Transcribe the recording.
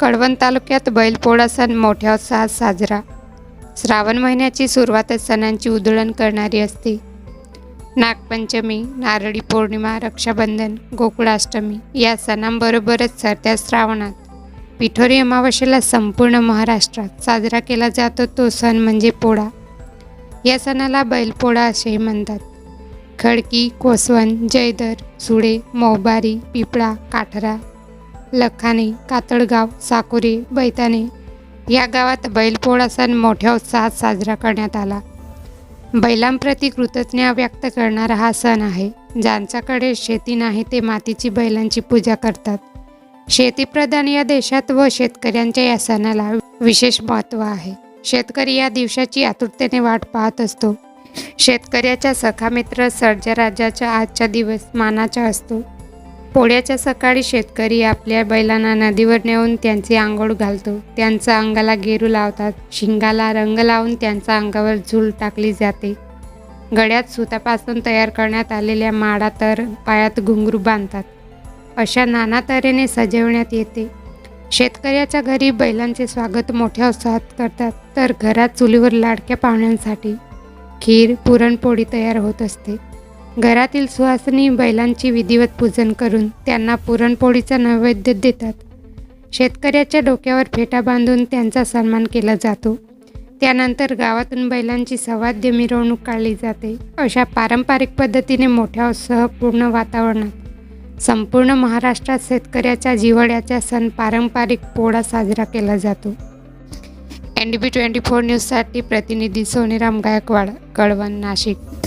कळवण तालुक्यात बैलपोळा सण मोठ्या उत्साहात साजरा. श्रावण महिन्याची सुरुवातच सणांची उधळण करणारी असते. नागपंचमी नारळी पौर्णिमा रक्षाबंधन गोकुळाष्टमी या सणांबरोबरच सरत्या श्रावणात पिठोरी अमावस्येला संपूर्ण महाराष्ट्रात साजरा केला जातो. तो सण म्हणजे पोळा. या सणाला बैलपोळा असेही म्हणतात. खडकी कोसवण जयदर सुळे मोबारी पिपळा काठरा लखाने कातळगाव साकुरे बैताने या गावात बैलपोळा सण मोठ्या उत्साहात साजरा करण्यात आला. बैलांप्रती कृतज्ञता व्यक्त करणारा हा सण आहे ज्यांच्याकडे शेती नाही ते मातीची बैलांची पूजा करतात. शेतीप्रधान या देशात व शेतकऱ्यांच्या या सणाला विशेष महत्त्व आहे. शेतकरी या दिवसाची आतुरतेने वाट पाहत असतो. शेतकऱ्याचा सखामित्र सर्जराजाच्या आजचा दिवस मानाचा असतो. पोळ्याच्या सकाळी शेतकरी आपल्या बैलांना नदीवर नेऊन त्यांची आंघोळ घालतो. त्यांच्या अंगाला गेरू लावतात. शिंगाला रंग लावून त्यांच्या अंगावर झूल टाकली जाते. गळ्यात सुतापासून तयार करण्यात आलेल्या माळा तर पायात घुंगरू बांधतात. अशा नाना तऱ्हेने सजवण्यात येते. शेतकऱ्याच्या घरी बैलांचे स्वागत मोठ्या उत्साहात करतात. तर घरात चुलीवर लाडक्या पाहुण्यांसाठी खीर पुरणपोळी तयार होत असते. घरातील सुहासनी बैलांची विधिवत पूजन करून त्यांना पुरणपोळीचा नैवेद्य देतात. शेतकऱ्याच्या डोक्यावर फेटा बांधून त्यांचा सन्मान केला जातो. त्यानंतर गावातून बैलांची सवाद्य मिरवणूक काढली जाते. अशा पारंपरिक पद्धतीने मोठ्या उत्साहपूर्ण वातावरणात संपूर्ण महाराष्ट्रात शेतकऱ्याच्या जिव्हाळ्याचा सण पारंपरिक पोळा साजरा केला जातो. N D B twenty four न्यूजसाठी प्रतिनिधी सोनीराम गायकवाड कळवण नाशिक.